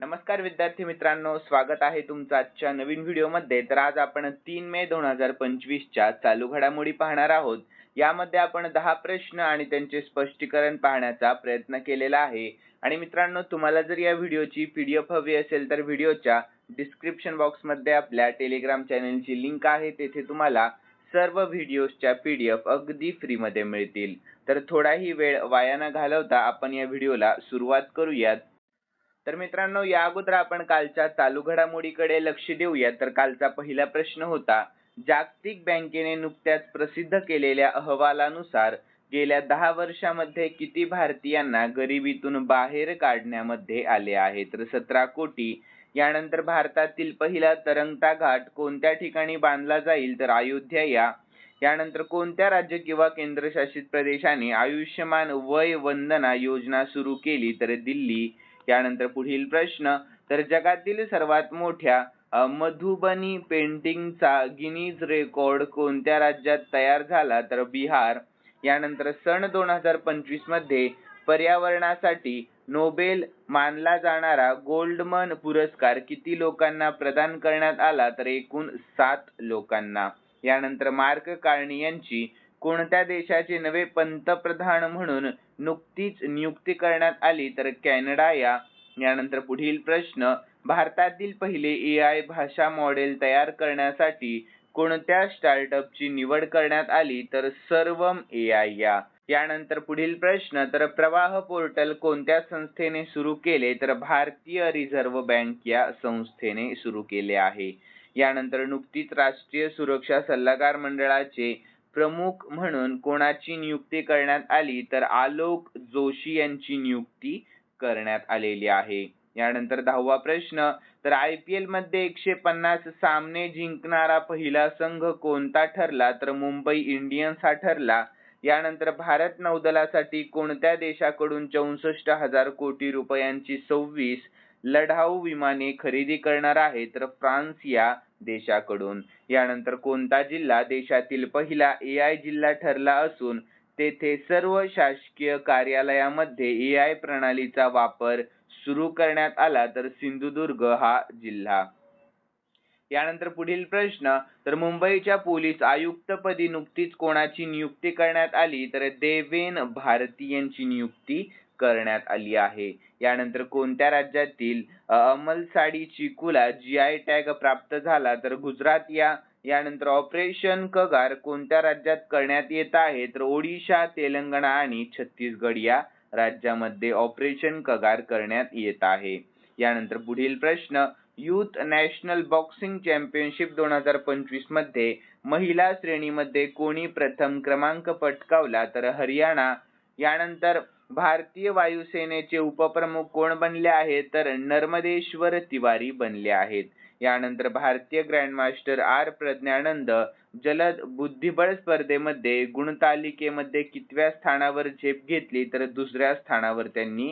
नमस्कार विद्यार्थी मित्रांनो स्वागत आहे तुमचं आजच्या नवीन व्हिडिओमध्ये. तर आज आपण तीन मे दोन हजार पंचवीसच्या चालू घडामोडी पाहणार आहोत. यामध्ये आपण दहा प्रश्न आणि त्यांचे स्पष्टीकरण पाहण्याचा प्रयत्न केलेला आहे. आणि मित्रांनो तुम्हाला जर या व्हिडिओची पी डी एफ हवी असेल तर व्हिडिओच्या डिस्क्रिप्शन बॉक्समध्ये आपल्या टेलिग्राम चॅनेलची लिंक आहे. तेथे तुम्हाला सर्व व्हिडिओजच्या पी डी एफ अगदी फ्रीमध्ये मिळतील. तर थोडाही वेळ वाया न घालवता आपण या व्हिडिओला सुरुवात करूयात. तर मित्रांनो या अगोदर आपण कालच्या चालू घडामोडीकडे लक्ष देऊया. तर कालचा पहिला प्रश्न होता जागतिक बँकेने नुकत्याच प्रसिद्ध केलेल्या अहवालानुसार गेल्या दहा वर्षामध्ये किती भारतीयांना गरिबीतून बाहेर काढण्यामध्ये आले आहे? तर सतरा कोटी. यानंतर भारतातील पहिला तरंगता घाट कोणत्या ठिकाणी बांधला जाईल? तर अयोध्या या. यानंतर कोणत्या राज्य किंवा केंद्रशासित प्रदेशाने आयुष्यमान वय वंदना योजना सुरू केली? तर दिल्ली. यानंतर पुढील प्रश्न तर जगातील सर्वात मोठ्या मधुबनी पेंटिंगचा गिनीज रेकॉर्ड कोणत्या राज्यात तयार झाला? तर बिहार. यानंतर सन दोन हजार पंचवीसमध्ये पर्यावरणासाठी नोबेल मानला जाणारा गोल्डमन पुरस्कार किती लोकांना प्रदान करण्यात आला? तर एकूण सात लोकांना. यानंतर मार्क कार्णी यांची कोणत्या देशाचे नवे पंतप्रधान म्हणून नुकतीच नियुक्ती करण्यात आली तर कॅनडा या? यानंतर पुढील प्रश्न भारतातील पहिले ए आय भाषा मॉडेल तयार करण्यासाठी कोणत्या स्टार्टअपची निवड करण्यात आली तर सर्वम ए आय या? यानंतर पुढील प्रश्न तर प्रवाह पोर्टल कोणत्या संस्थेने सुरू केले तर भारतीय रिझर्व्ह बँक या संस्थेने सुरू केले आहे? यानंतर नुकतीच राष्ट्रीय सुरक्षा सल्लागार मंडळाचे प्रमुख म्हणून कोणाची नियुक्ती करण्यात आली तर आलोक जोशी यांची नियुक्ती करण्यात आलेली आहे. यानंतर दहावा प्रश्न तर आय पी एलमध्ये एकशे पन्नास सामने जिंकणारा पहिला संघ कोणता ठरला तर मुंबई इंडियन्स हा ठरला. यानंतर भारत नौदलासाठी कोणत्या देशाकडून चौसष्ट हजार कोटी रुपयांची सव्वीस लढाऊ विमाने खरेदी करणार आहे तर फ्रान्स या देशाकडून. यानंतर कोणता जिल्हा देशातील पहिला ए आय जिल्हा ठरला असून तेथे सर्व शासकीय कार्यालयामध्ये ए आय प्रणालीचा वापर सुरू करण्यात आला तर सिंधुदुर्ग हा जिल्हा. यानंतर पुढील प्रश्न तर मुंबईच्या पोलीस आयुक्तपदी नुकतीच कोणाची नियुक्ती करण्यात आली? तर देवेन भारती यांची नियुक्ती करण्यात आली आहे. यानंतर कोणत्या राज्यातील अमलसाडी चिकूला जी आय टॅग प्राप्त झाला? तर गुजरात या यानंतर ऑपरेशन कगार कोणत्या राज्यात करण्यात येत आहे? तर ओडिशा तेलंगणा आणि छत्तीसगड या राज्यामध्ये ऑपरेशन कगार करण्यात येत आहे. यानंतर पुढील प्रश्न युथ नॅशनल बॉक्सिंग चॅम्पियनशिप दोन हजार पंचवीसमध्ये महिला श्रेणीमध्ये कोणी प्रथम क्रमांक पटकावला? तर हरियाणा. यानंतर भारतीय वायुसेनेचे उपप्रमुख कोण बनले आहेत? तर नर्मदेश्वर तिवारी बनले आहेत. यानंतर भारतीय ग्रँडमास्टर आर प्रज्ञानंद जलद बुद्धिबळ स्पर्धेमध्ये गुणतालिकेमध्ये कितव्या स्थानावर झेप घेतली? तर दुसऱ्या स्थानावर त्यांनी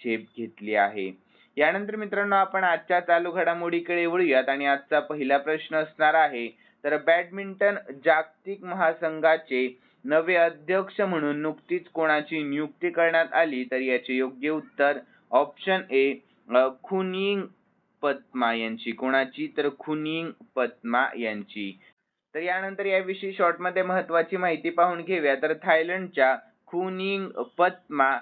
झेप घेतली आहे. यानंतर मित्रांनो आपण आजच्या चालू घडामोडीकडे वळूयात आणि आजचा पहिला प्रश्न असणार आहे. तर बॅडमिंटन जागतिक महासंघाचे नवे अध्यक्ष म्हणून नुकतीच कोणाची नियुक्ती करण्यात आली तर याचे योग्य उत्तर ऑप्शन ए खुनिंग पद्मा यांची. कोणाची? तर खुनिंग पद्मा यांची. तर यानंतर याविषयी शॉर्टमध्ये महत्वाची माहिती पाहून घेऊया. तर थायलंडच्या खुनिंग पद्मा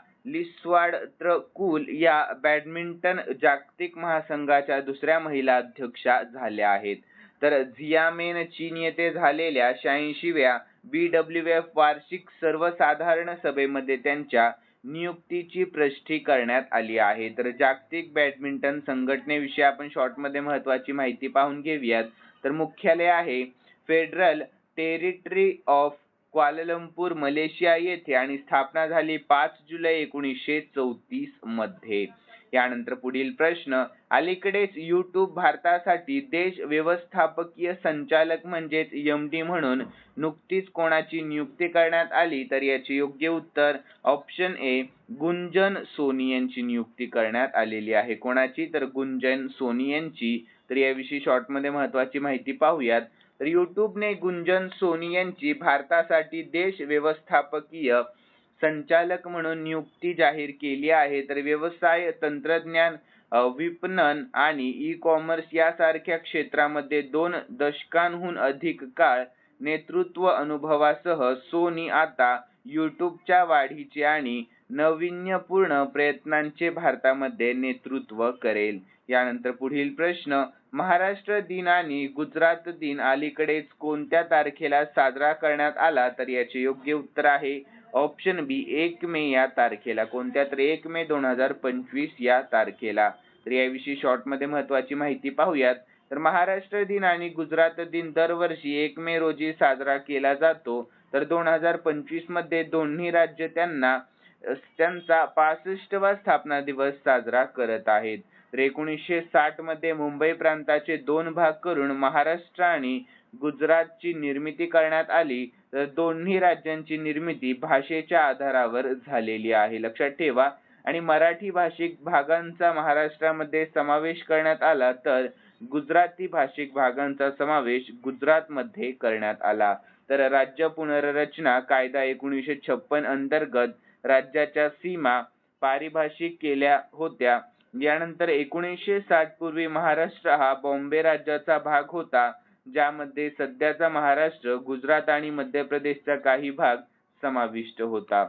कुल या बॅडमिंटन जागतिक महासंघाच्या दुसऱ्या महिला अध्यक्षा झाल्या आहेत. तर झियामेन चीन येथे झालेल्या शहाऐंशीव्या बी डब्ल्यू एफ वार्षिक सर्वसाधारण सभेमध्ये त्यांच्या नियुक्तीची प्रष्टी करण्यात आली आहे. तर जागतिक बॅडमिंटन संघटनेविषयी आपण शॉर्टमध्ये महत्त्वाची महत्वाची माहिती पाहून घेऊयात. तर मुख्यालय आहे federal territory of Kuala Lumpur Malaysia येथे आणि स्थापना झाली पाच जुलै एकोणीसशे चौतीसमध्ये. यानंतर पुढील प्रश्न अलीकडेच यूट्यूब भारतासाठी देश व्यवस्थापकीय संचालक म्हणजेच एम डी म्हणून नुकतीच कोणाची नियुक्ती करण्यात आली तर याचे योग्य उत्तर ऑप्शन ए गुंजन सोनी यांची नियुक्ती करण्यात आलेली आहे. कोणाची? तर गुंजन सोनी यांची. तर याविषयी शॉर्टमध्ये महत्वाची माहिती पाहूयात. तर युट्यूबने गुंजन सोनी यांची भारतासाठी देश व्यवस्थापकीय संचालक म्हणून नियुक्ती जाहीर केली आहे. तर व्यवसाय तंत्रज्ञान विपणन आणि ई कॉमर्स यासारख्या क्षेत्रामध्ये दोन दशकांहून अधिक काळ नेतृत्व अनुभवासह सोनी आता यूट्यूबच्या वाढीचे आणि नाविन्यपूर्ण प्रयत्नांचे भारतामध्ये नेतृत्व करेल. यानंतर पुढील प्रश्न महाराष्ट्र दिन आणि गुजरात दिन अलीकडेच कोणत्या तारखेला साजरा करण्यात आला? तर याचे योग्य उत्तर आहे ऑप्शन बी एक मे या तारखेला. कोणत्या तर एक मे दोन हजार पंचवीस या तारखेला. तर याविषयी शॉर्टमध्ये महत्त्वाची महत्वाची माहिती पाहूयात. तर महाराष्ट्र दिन आणि गुजरात दिन दरवर्षी एक मे रोजी साजरा केला जातो. तर दोन हजार पंचवीसमध्ये दोन्ही राज्य त्यांना त्यांचा पासष्टवा स्थापना दिवस साजरा करत आहेत. तर एकोणीसशे साठमध्ये मुंबई प्रांताचे दोन भाग करून महाराष्ट्र आणि गुजरातची निर्मिती करण्यात आली तर दोन्ही राज्यांची निर्मिती भाषेच्या आधारावर झालेली आहे. लक्षात ठेवा. आणि मराठी भाषिक भागांचा महाराष्ट्रामध्ये समावेश करण्यात आला तर गुजराती भाषिक भागांचा समावेश गुजरातमध्ये करण्यात आला. तर राज्य पुनर्रचना कायदा एकोणीसशे छप्पन अंतर्गत राज्याच्या सीमा पारिभाषिक केल्या होत्या. यानंतर एकोणीसशे साठ पूर्वी महाराष्ट्र हा बॉम्बे राज्याचा भाग होता. ज्यामध्ये सध्याचा महाराष्ट्र गुजरात आणि मध्य प्रदेशचा काही भाग समाविष्ट होता.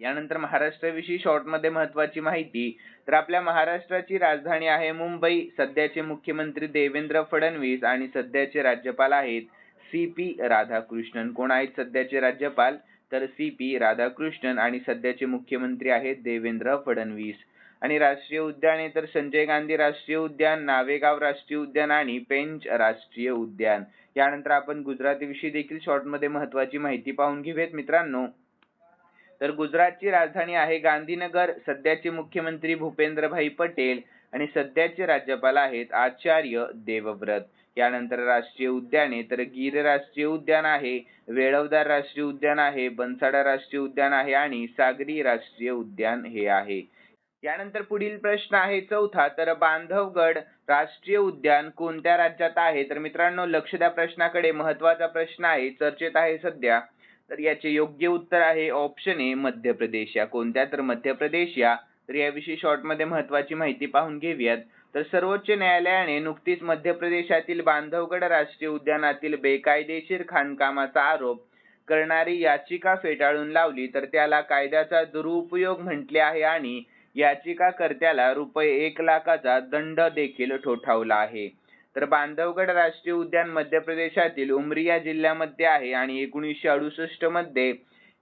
यानंतर महाराष्ट्राविषयी शॉर्टमध्ये महत्वाची माहिती तर आपल्या महाराष्ट्राची राजधानी आहे मुंबई. सध्याचे मुख्यमंत्री देवेंद्र फडणवीस आणि सध्याचे राज्यपाल आहेत सी पी राधाकृष्णन. कोण आहेत सध्याचे राज्यपाल? तर सी पी राधाकृष्णन आणि सध्याचे मुख्यमंत्री आहेत देवेंद्र फडणवीस. आणि राष्ट्रीय उद्याने तर संजय गांधी राष्ट्रीय उद्यान नावेगाव राष्ट्रीय उद्यान आणि पेंच राष्ट्रीय उद्यान. यानंतर आपण गुजरातीविषयी देखील शॉर्टमध्ये महत्त्वाची महत्वाची माहिती पाहून घेऊयात मित्रांनो. तर गुजरातची राजधानी आहे गांधीनगर. सध्याचे मुख्यमंत्री भूपेंद्रभाई पटेल आणि सध्याचे राज्यपाल आहेत आचार्य देवव्रत. यानंतर राष्ट्रीय उद्याने तर गीर राष्ट्रीय उद्यान आहे वेळवदार राष्ट्रीय उद्यान आहे बनसाडा राष्ट्रीय उद्यान आहे आणि सागरी राष्ट्रीय उद्यान हे आहे. यानंतर पुढील प्रश्न आहे चौथा. तर बांधवगड राष्ट्रीय उद्यान कोणत्या राज्यात आहे? तर मित्रांनो लक्ष द्या प्रश्नाकडे. महत्त्वाचा प्रश्न आहे चर्चेत आहे सध्या. तर याचे योग्य उत्तर आहे ऑप्शन ए मध्य प्रदेश. या कोणत्या? तर मध्य प्रदेश या. तर याविषयी शॉर्टमध्ये महत्वाची माहिती पाहून घेऊयात. तर सर्वोच्च न्यायालयाने नुकतीच मध्य प्रदेशातील बांधवगड राष्ट्रीय उद्यानातील बेकायदेशीर खाणकामाचा आरोप करणारी याचिका फेटाळून लावली. तर त्याला कायद्याचा दुरुपयोग म्हटले आहे आणि याचिकाकर्त्याला रुपये एक लाखाचा दंड देखील ठोठावला आहे. तर बांधवगड राष्ट्रीय उद्यान मध्य प्रदेशातील उमरिया जिल्ह्यामध्ये आहे आणि एकोणीसशे अडुसष्टमध्ये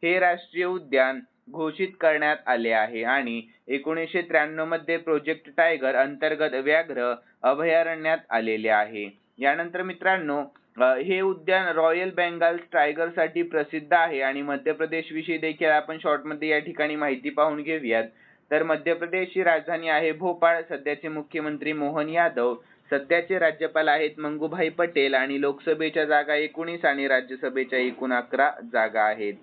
हे राष्ट्रीय उद्यान घोषित करण्यात आले आहे आणि एकोणीसशे त्र्याण्णवमध्ये प्रोजेक्ट टायगर अंतर्गत व्याघ्र अभयारण्यात आलेले आहे. यानंतर मित्रांनो हे उद्यान रॉयल बेंगाल टायगरसाठी प्रसिद्ध आहे आणि मध्य प्रदेश विषयी देखील आपण शॉर्टमध्ये या ठिकाणी माहिती पाहून घेऊयात. तर मध्य प्रदेशची राजधानी आहे भोपाळ. सध्याचे मुख्यमंत्री मोहन यादव सध्याचे राज्यपाल आहेत मंगूभाई पटेल आणि लोकसभेच्या जागा एकोणीस आणि राज्यसभेच्या एकूण अकरा जागा आहेत.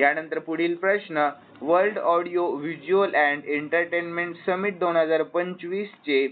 यानंतर पुढील प्रश्न world audio visual and entertainment summit दोन हजार पंचवीस चे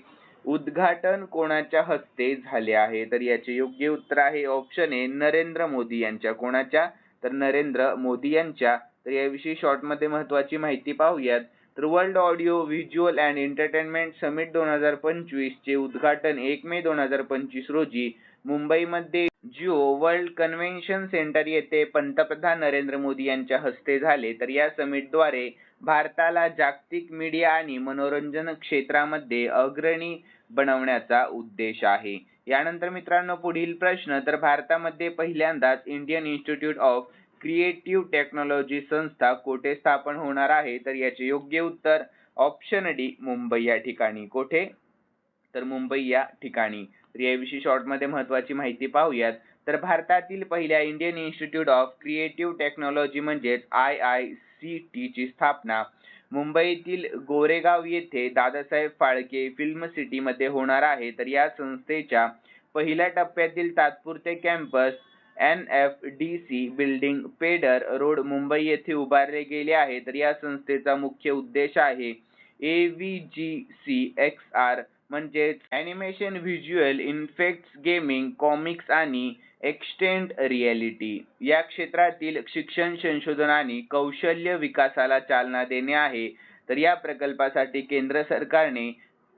उद्घाटन कोणाच्या हस्ते झाले आहे? तर याचे योग्य उत्तर आहे ऑप्शन ए नरेंद्र मोदी यांच्या. कोणाच्या? तर नरेंद्र मोदी यांच्या. तर याविषयी शॉर्टमध्ये महत्वाची माहिती पाहूयात. तर world audio visual and entertainment summit दोन हजार पंचवीस चे उद्घाटन एक मे दोन हजार पंचवीस रोजी मुंबईमध्ये जिओ वर्ल्ड कन्व्हेन्शन सेंटर येथे पंतप्रधान नरेंद्र मोदी यांच्या हस्ते झाले. तर या समिटद्वारे भारताला जागतिक मीडिया आणि मनोरंजन क्षेत्रामध्ये अग्रणी बनवण्याचा उद्देश आहे. यानंतर मित्रांनो पुढील प्रश्न तर भारतामध्ये पहिल्यांदाच Indian institute of creative technology संस्था कोठे स्थापन होणार आहे? तर याचे योग्य उत्तर ऑप्शन डी मुंबई या ठिकाणी. कोठे? तर मुंबई या ठिकाणी. तर याविषयी शॉर्टमध्ये महत्त्वाची महत्वाची माहिती पाहूयात. तर भारतातील पहिल्या Indian institute of creative technology म्हणजेच आय आय सी टी ची स्थापना मुंबईतील गोरेगाव येथे दादासाहेब फाळके फिल्म सिटीमध्ये होणार आहे. तर या संस्थेच्या पहिल्या टप्प्यातील तात्पुरते campus N F D C building Peddar road Mumbai येथे उभारले गेले आहे. तर या संस्थेचा मुख्य उद्देश आहे A V G C X R म्हणजेच animation visual effects gaming comics आणि एक्सटेंड रिॲलिटी या क्षेत्रातील शिक्षण संशोधन आणि कौशल्य विकासाला चालना देणे आहे. तर या प्रकल्पासाठी केंद्र सरकारने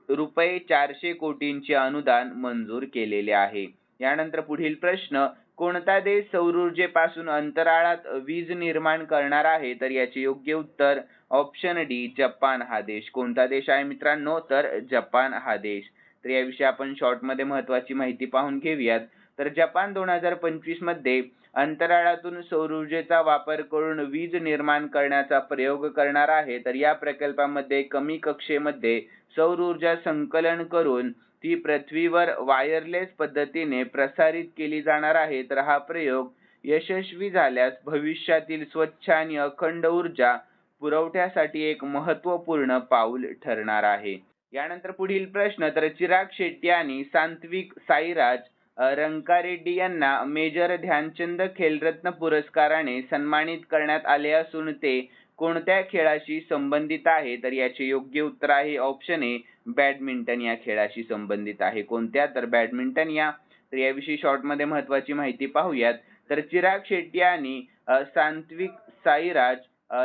रुपये चारशे कोटींचे अनुदान मंजूर केलेले आहे. यानंतर पुढील प्रश्न कोणता देश सौर ऊर्जेपासून अंतराळात वीज निर्माण करणार आहे? तर याचे योग्य उत्तर ऑप्शन डी जपान हा देश. कोणता देश आहे मित्रांनो? तर जपान हा देश. तर याविषयी आपण शॉर्टमध्ये महत्त्वाची महत्वाची माहिती पाहून घेऊयात. तर जपान दोन हजार पंचवीसमध्ये अंतराळातून सौर ऊर्जेचा वापर करून वीज निर्माण करण्याचा प्रयोग करणार आहे. तर या प्रकल्पामध्ये कमी कक्षेमध्ये सौर ऊर्जा संकलन करून ती पृथ्वीवर वायरलेस पद्धतीने प्रसारित केली जाणार आहे. तर हा प्रयोग यशस्वी झाल्यास भविष्यातील स्वच्छ आणि अखंड ऊर्जा पुरवठ्यासाठी एक महत्त्वपूर्ण पाऊल ठरणार आहे. यानंतर पुढील प्रश्न तर चिराग शेट्टी आणि सांत्विक साईराज रंकारेड्डी यांना मेजर ध्यानचंद खेलरत्न पुरस्काराने सन्मानित करण्यात आले असून ते कोणत्या खेळाशी संबंधित आहे? तर याचे योग्य उत्तर आहे ऑप्शन ए बॅडमिंटन या खेळाशी संबंधित आहे. कोणत्या? तर बॅडमिंटन या तर याविषयी शॉर्ट महत्वाची माहिती पाहूयात. तर चिराग शेट्टी आणि सांत्विक साईराज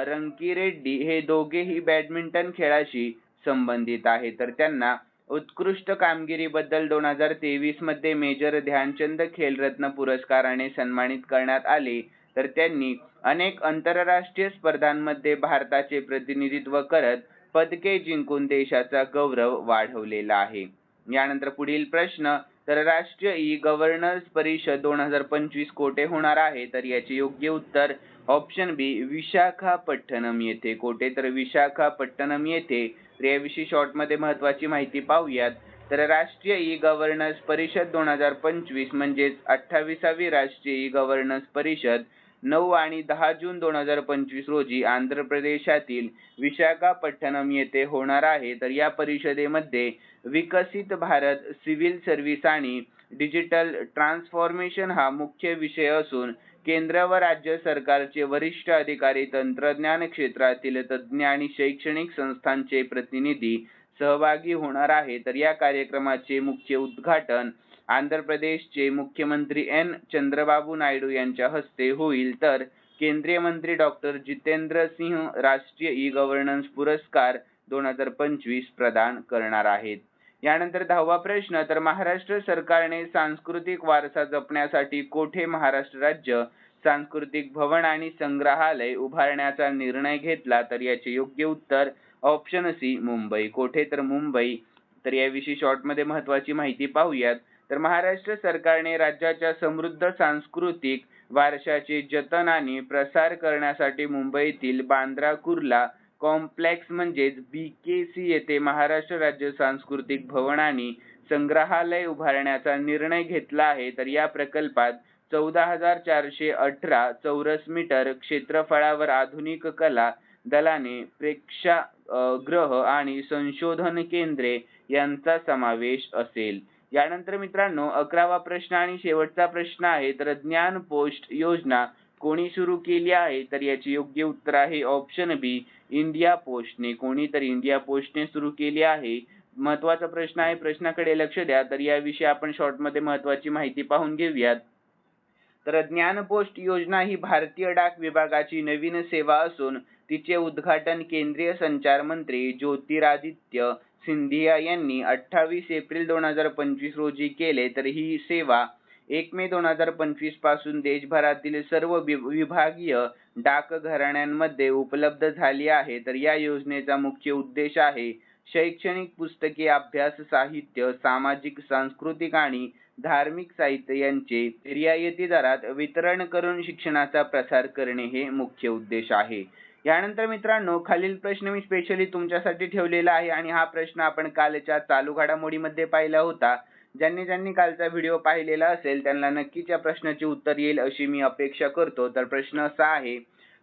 रंकीरेड्डी हे दोघेही बॅडमिंटन खेळाशी संबंधित आहे. तर त्यांना उत्कृष्ट कामगिरीबद्दल दोन हजार तेवीसमध्ये मेजर ध्यानचंद खेलरत्न पुरस्काराने सन्मानित करण्यात आले. तर त्यांनी अनेक आंतरराष्ट्रीय स्पर्धांमध्ये भारताचे प्रतिनिधित्व करत पदके जिंकून देशाचा गौरव वाढवलेला आहे. यानंतर पुढील प्रश्न तर राष्ट्रीय ई गव्हर्नन्स परिषद दोन हजार पंचवीस कोठे होणार आहे? तर याचे योग्य उत्तर ऑप्शन बी विशाखापट्टणम येथे. कोठे? तर विशाखापट्टणम येथे. तर याविषयी शॉर्टमध्ये महत्वाची माहिती पाहूयात. तर राष्ट्रीय ई गव्हर्नन्स परिषद दोन हजार पंचवीस म्हणजेच अठ्ठावीसावी राष्ट्रीय ई गव्हर्नन्स परिषद नऊ आणि दहा जून दोन हजार पंचवीस रोजी आंध्र प्रदेशातील विशाखापट्टणम येथे होणार आहे. तर या परिषदेमध्ये विकसित भारत सिव्हिल सर्व्हिस आणि डिजिटल ट्रान्सफॉर्मेशन हा मुख्य विषय असून केंद्र व राज्य सरकारचे वरिष्ठ अधिकारी तंत्रज्ञान क्षेत्रातील तज्ज्ञ आणि शैक्षणिक संस्थांचे प्रतिनिधी सहभागी होणार आहे. तर या कार्यक्रमाचे मुख्य उद्घाटन आंध्र प्रदेशचे मुख्यमंत्री एन. चंद्रबाबू नायडू यांच्या हस्ते होईल तर केंद्रीय मंत्री डॉक्टर जितेंद्र सिंह राष्ट्रीय ई गव्हर्नन्स पुरस्कार दोन हजार पंचवीस प्रदान करणार आहेत. यानंतर दहावा प्रश्न तर महाराष्ट्र सरकारने सांस्कृतिक वारसा जपण्यासाठी कोठे महाराष्ट्र राज्य सांस्कृतिक भवन आणि संग्रहालय उभारण्याचा निर्णय घेतला? तर याचे योग्य उत्तर ऑप्शन सी मुंबई. कोठे? तर मुंबई. तर याविषयी शॉर्टमध्ये महत्त्वाची महत्वाची माहिती पाहूयात. तर महाराष्ट्र सरकारने राज्याच्या समृद्ध सांस्कृतिक वारशाचे जतन आणि प्रसार करण्यासाठी मुंबईतील बांद्रा कुर्ला कॉम्प्लेक्स म्हणजेच बी के सी येथे महाराष्ट्र राज्य सांस्कृतिक भवन आणि संग्रहालय उभारण्याचा निर्णय घेतला आहे. तर या प्रकल्पात चौदा हजार चारशे अठरा चौरस मीटर क्षेत्रफळावर आधुनिक कला दलाने प्रेक्षागृह आणि संशोधन केंद्रे यांचा समावेश असेल. यानंतर मित्रांनो अकरावा प्रश्न आणि शेवटचा प्रश्न आहे तर ज्ञान पोस्ट योजना कोणी सुरू केली आहे? तर याचे योग्य उत्तर आहे ऑप्शन बी इंडिया पोस्टने कोणी तर इंडिया पोस्टने सुरू केली आहे? महत्त्वाचा प्रश्न आहे प्रश्नाकडे लक्ष द्या. तर याविषयी आपण शॉर्टमध्ये महत्वाची माहिती पाहून घेऊयात. तर ज्ञान पोस्ट योजना ही भारतीय डाक विभागाची नवीन सेवा असून तिचे उद्घाटन केंद्रीय संचार मंत्री ज्योतिरादित्य सिंधिया यांनी अठ्ठावीस एप्रिल दोन हजार पंचवीस रोजी केले. तर ही सेवा एक मे दोन हजार पंचवीसपासून देशभरातील सर्व विभागीय डाक घराण्यांमध्ये उपलब्ध झाली आहे. तर या योजनेचा मुख्य उद्देश आहे शैक्षणिक पुस्तके अभ्यास साहित्य सामाजिक सांस्कृतिक आणि धार्मिक साहित्य यांचे रियायती दरात वितरण करून शिक्षणाचा प्रसार करणे हे मुख्य उद्देश आहे. यानंतर मित्रांनो खालील प्रश्न मी स्पेशली तुमच्यासाठी ठेवलेला आहे आणि हा प्रश्न आपण कालच्या चालू घडामोडीमध्ये पाहिला होता. ज्यांनी ज्यांनी कालचा व्हिडिओ पाहिलेला असेल त्यांना नक्कीच या प्रश्नाचे उत्तर येईल अशी मी अपेक्षा करतो. तर प्रश्न असा आहे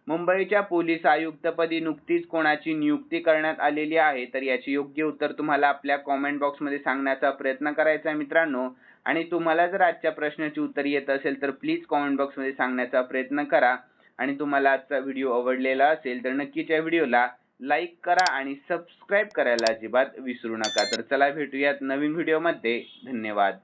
मुंबईच्या पोलीस आयुक्तपदी नुकतीच कोणाची नियुक्ती करण्यात आलेली आहे? तर याची योग्य उत्तर तुम्हाला आपल्या कॉमेंट बॉक्समध्ये सांगण्याचा प्रयत्न करायचा आहे मित्रांनो. आणि तुम्हाला जर आजच्या प्रश्नाचे उत्तर येत असेल तर प्लीज कॉमेंट बॉक्समध्ये सांगण्याचा प्रयत्न करा. आणि तुम्हाला आजचा व्हिडिओ आवडलेला असेल तर नक्कीच या व्हिडिओला लाईक करा आणि सबस्क्राईब करायला अजिबात विसरू नका. तर चला भेटूयात नवीन व्हिडिओमध्ये धन्यवाद.